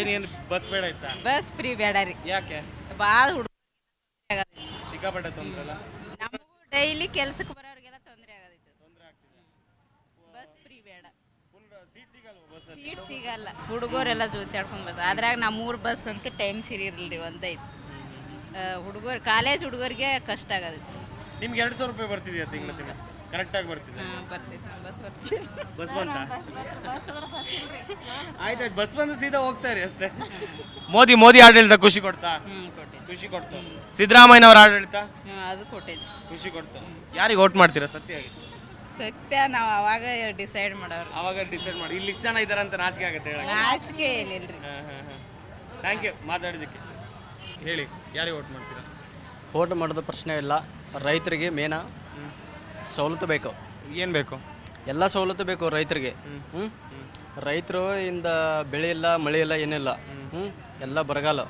ಏನೇನು ಬಸ್ ಬೇಡ ಇತ್ತಾ ಬಸ್ ಫ್ರೀ ಬೇಡ ರೀ. ಯಾಕೆ? ಭಾಳ ಹುಡುಗ ಸಿಕ್ಕಾಪಟ್ಟೆ ತೊಂದ್ರೆ ಅಲ್ಲ? ನಮಗೂ ಡೈಲಿ ಕೆಲಸಕ್ಕೆ ಬರೋರಿಗೆಲ್ಲ ತೊಂದರೆ ಆಗೋದಿತ್ತು. ತೊಂದರೆ ಆಗ್ತಿದೆ. ಬಸ್ ಫ್ರೀ ಬೇಡ. ಸೀಟ್ ಸಿಗಲ್ಲ ಬಸ್ ಸೀಟ್ ಸಿಗಲ್ಲ. ಹುಡುಗರೆಲ್ಲ ಜೊತೆಡ್ಕೊಂಡು ಬರ್ತಾರೆ ಅದ್ರಾಗ ನಮ್ಮೂರ ಬಸ್ ಅಂತ ಟೈಮ್ ಸರಿ ಇರಲಿ ಒಂದೈತು ಹುಡುಗರು ಕಾಲೇಜ್ ಹುಡುಗರಿಗೆ ಕಷ್ಟ ಆಗೋದಿತ್ತು. ನಿಮ್ಗೆ ಎರಡು ಸಾವಿರ ರೂಪಾಯಿ ಬರ್ತಿದೆಯಾ ತಿಂಗಳ ತಿಂಗಳ? ಕರೆಕ್ಟಾಗಿ ಬರ್ತಿದೆ. ಬಸ್ ಬಂತ? ಆಯ್ತಾಯ್ತು ಬಸ್ ಬಂದು ಸೀದಾ ಹೋಗ್ತಾರೆ ಅಷ್ಟೇ. ಮೋದಿ ಮೋದಿ ಆಡಳಿತ ಖುಷಿ ಕೊಡ್ತಾ? ಖುಷಿ ಕೊಡ್ತು? ಸಿದ್ದರಾಮಯ್ಯನವರ ಆಡಳಿತ? ಹ್ಞೂ ಅದು ಕೊಟ್ಟಿದ್ದು. ಖುಷಿ ಕೊಡ್ತು? ಯಾರಿಗೆ ಓಟ್ ಮಾಡ್ತೀರಾ ಸತ್ಯಾಗಿ ಸತ್ಯ ನಾವು ಅವಾಗ ಡಿಸೈಡ್ ಮಾಡೋರು. ಅವಾಗ ಡಿಸೈಡ್ ಮಾಡಿ. ಇಲ್ಲಿ ಇಷ್ಟು ಜನ ಇದಾರೆ ಅಂತ ನಾಚಿಕೆ ಆಗುತ್ತೆ ಹೇಳಕ್ಕೆ. ನಾಚಿಕೆ ಏನಿಲ್ರಿ. ಥ್ಯಾಂಕ್ ಯು ಮಾತಾಡಿದ್ದಕ್ಕೆ. ಹೇಳಿ ಯಾರಿಗೆ ಓಟ್ ಮಾಡ್ತೀರಾ? ಓಟ್ ಮಾಡೋದು ಪ್ರಶ್ನೆ ಇಲ್ಲ. ರೈತರಿಗೆ ಮೇನ. ಸವಲತ್ತು ಬೇಕು. ಏನು ಬೇಕು? ಎಲ್ಲ ಸವಲತ್ತು ಬೇಕು ರೈತರಿಗೆ. ಹ್ಞೂ ರೈತರು ಇಂದ ಬೆಳೆ ಇಲ್ಲ ಮಳೆ ಇಲ್ಲ ಏನಿಲ್ಲ. ಹ್ಞೂ ಎಲ್ಲ ಬರಗಾಲ.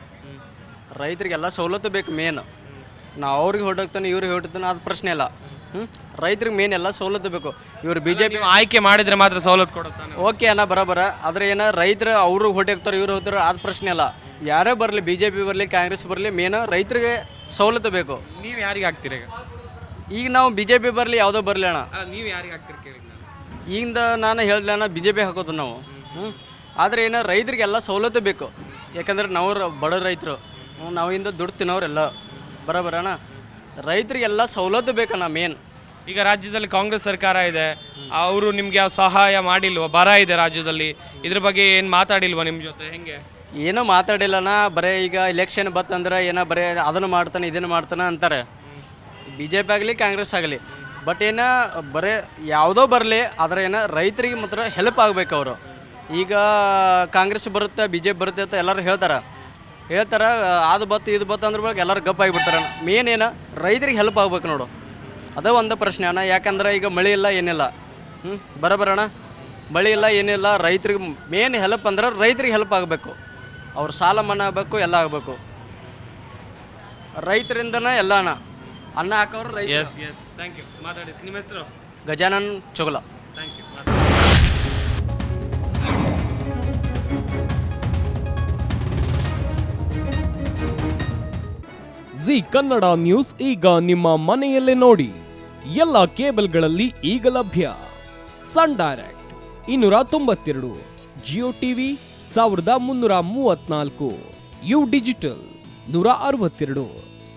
ರೈತರಿಗೆ ಎಲ್ಲ ಸವಲತ್ತು ಬೇಕು ಮೇನ್. ನಾ ಅವ್ರಿಗೆ ಹೊಡಕ್ತಾನೆ ಇವ್ರಿಗೆ ಹೊಡ್ತಾನೆ ಅದು ಪ್ರಶ್ನೆ ಇಲ್ಲ. ಹ್ಞೂ ರೈತರಿಗೆ ಮೇನ್ ಎಲ್ಲ ಸವಲತ್ತು ಬೇಕು. ಇವ್ರು ಬಿ ಜೆ ಪಿ ಆಯ್ಕೆ ಮಾಡಿದ್ರೆ ಮಾತ್ರ ಸವಲತ್ತು ಕೊಡುತ್ತಾನೆ ಓಕೆ ಅಣ್ಣ ಬರಬರ ಆದರೆ ಏನ ರೈತರು ಅವರು ಹೋಗ್ತಾರೆ ಇವ್ರು ಹೋಗ್ತಾರೆ ಅದು ಪ್ರಶ್ನೆ ಇಲ್ಲ. ಯಾರೇ ಬರಲಿ ಬಿ ಜೆ ಪಿ ಬರಲಿ ಕಾಂಗ್ರೆಸ್ ಬರಲಿ ಮೇನ್ ರೈತರಿಗೆ ಸವಲತ್ತು ಬೇಕು. ನೀವು ಯಾರಿಗೆ ಹಾಕ್ತೀರಿ ಈಗ? ಈಗ ನಾವು ಬಿ ಜೆ ಪಿ ಬರಲಿ ಯಾವುದೋ ಬರಲಿ ಅಣ್ಣ. ನೀವು ಯಾರಿಗೆ ಹಾಕ್ತಿರಿ ಕೇಳಿ ಈಗಿಂದ ನಾನು ಹೇಳ್ದಣ್ಣ ಬಿ ಜೆ ಪಿ ಹಾಕೋದು ನಾವು. ಹ್ಞೂ ಆದರೆ ಏನೋ ರೈತರಿಗೆಲ್ಲ ಸವಲತ್ತು ಬೇಕು. ಯಾಕಂದ್ರೆ ನಾವು ರ- ಬಡ ರೈತರು. ಹ್ಞೂ ನಾವಿಂದ ದುಡ್ಡು ತಿನ್ನೋರೆಲ್ಲ. ಬರೋಬರಣ್ಣ ರೈತರಿಗೆಲ್ಲ ಸವಲತ್ತು ಬೇಕಣ್ಣ ಮೇನ್ ಈಗ ರಾಜ್ಯದಲ್ಲಿ ಕಾಂಗ್ರೆಸ್ ಸರ್ಕಾರ ಇದೆ. ಅವರು ನಿಮ್ಗೆ ಯಾವ ಸಹಾಯ ಮಾಡಿಲ್ವ ಬರ ಇದೆ ರಾಜ್ಯದಲ್ಲಿ. ಇದ್ರ ಬಗ್ಗೆ ಏನು ಮಾತಾಡಿಲ್ವಾ ನಿಮ್ಮ ಜೊತೆ ಹೆಂಗೆ? ಏನೂ ಮಾತಾಡಿಲ್ಲಣ್ಣ ಬರೇ ಈಗ ಇಲೆಕ್ಷನ್ ಬತ್ತಂದ್ರೆ ಏನೋ ಬರೇ ಅದನ್ನು ಮಾಡ್ತಾನೆ ಇದನ್ನು ಮಾಡ್ತಾನೆ ಅಂತಾರೆ. ಬಿ ಜೆ ಪಿ ಆಗಲಿ, ಕಾಂಗ್ರೆಸ್ ಆಗಲಿ. ಬಟ್ ಏನು ಬರೇ ಯಾವುದೋ ಬರಲಿ, ಆದರೆ ಏನು ರೈತರಿಗೆ ಮಾತ್ರ ಹೆಲ್ಪ್ ಆಗಬೇಕು ಅವರು. ಈಗ ಕಾಂಗ್ರೆಸ್ ಬರುತ್ತೆ ಬಿ ಜೆ ಪಿ ಬರುತ್ತೆ ಅಂತ ಎಲ್ಲರೂ ಹೇಳ್ತಾರೆ. ಹೇಳ್ತಾರೆ ಅದು ಬತ್ತು ಇದು ಬತ್ತು ಅಂದ್ರ ಬಳಕ ಎಲ್ಲರೂ ಗಪ್ ಆಗಿಬಿಡ್ತಾರೆ. ಮೇನ್ ಏನು ರೈತರಿಗೆ ಹೆಲ್ಪ್ ಆಗ್ಬೇಕು ನೋಡು. ಅದೇ ಒಂದು ಪ್ರಶ್ನೆ ಅಣ್ಣ. ಯಾಕಂದ್ರೆ ಈಗ ಮಳೆ ಇಲ್ಲ ಏನಿಲ್ಲ ಹ್ಞೂ ಬರೋಬರಣ್ಣ ಮಳೆ ಇಲ್ಲ ಏನಿಲ್ಲ ರೈತರಿಗೆ ಮೇನ್ ಹೆಲ್ಪ್ ಅಂದ್ರೆ ರೈತರಿಗೆ ಹೆಲ್ಪ್ ಆಗಬೇಕು. ಅವ್ರ ಸಾಲ ಮನ್ನಾ ಆಗಬೇಕು, ಎಲ್ಲ ಆಗಬೇಕು. ರೈತರಿಂದನೇ ಎಲ್ಲ ಅಣ್ಣ. ಅನ್ನ ಹಾಕೋರು ರೈತ ಎಸ್ ಎಸ್ ಥ್ಯಾಂಕ್ ಯು ಮಾತಾಡಿ. ನಿಮ್ಮ ಹೆಸರು? Gajanan Chogala. Thank you G Kannada news ಈಗ ನಿಮ್ಮ ಮನೆಯಲ್ಲೇ ನೋಡಿ. ಎಲ್ಲ ಕೇಬಲ್ಗಳಲ್ಲಿ ಈಗ ಲಭ್ಯ. ಸನ್ ಡೈರೆಕ್ಟ್ ಇನ್ನೂರ ತೊಂಬತ್ತೆರಡು ಜಿಯೋ ಟಿವಿ ಸಾವಿರದ ಮುನ್ನೂರ ಮೂವತ್ನಾಲ್ಕು ಯು ಡಿಜಿಟಲ್ ನೂರ ಅರವತ್ತೆರಡು.